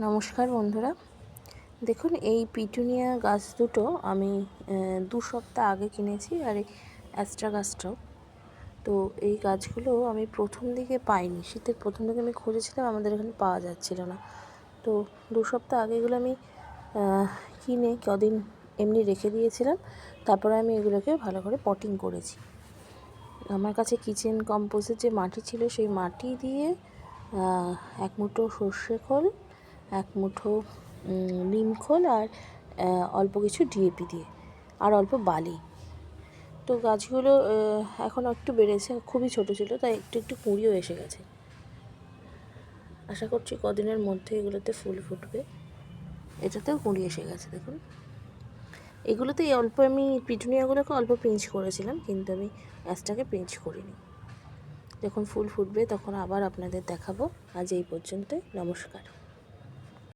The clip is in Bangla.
নমস্কার বন্ধুরা। দেখুন, এই পিটুনিয়া গাছ দুটো আমি দু সপ্তাহ আগে কিনেছি আর এই অ্যাস্ট্রা গাছটাও। তো এই গাছগুলো আমি প্রথম দিকে পাইনি। শীতের প্রথম দিকে আমি খুঁজেছিলাম, আমাদের এখানে পাওয়া যাচ্ছিল না। তো দু সপ্তাহ আগে এগুলো আমি কিনে কদিন এমনি রেখে দিয়েছিলাম। তারপরে আমি এগুলোকে ভালো করে পটিং করেছি। আমার কাছে কিচেন কম্পোজের যে মাটি ছিল, সেই মাটি দিয়ে এক মুঠো সর্ষে খোল এক মুঠো উম, নিম খোল আর অল্প কিছু ডিএপি দিয়ে আর অল্প বালি। তো গাছগুলো এখন একটু বেড়েছে খুবই ছোট ছিল তাই একটু একটু কুঁড়িও এসে গেছে। আশা করছি কদিনের মধ্যে এগুলোতে ফুল ফুটবে। এটাতেও কুঁড়ি এসে গেছে দেখুন। এগুলোতে অল্প আমি পিটুনিয়াগুলোকে অল্প পিঞ্চ করেছিলাম কিন্তু আমি গাছটাকে পিঞ্চ করিনি। যখন ফুল ফুটবে তখন আবার আপনাদের দেখাবো। আজ এই পর্যন্তই নমস্কার।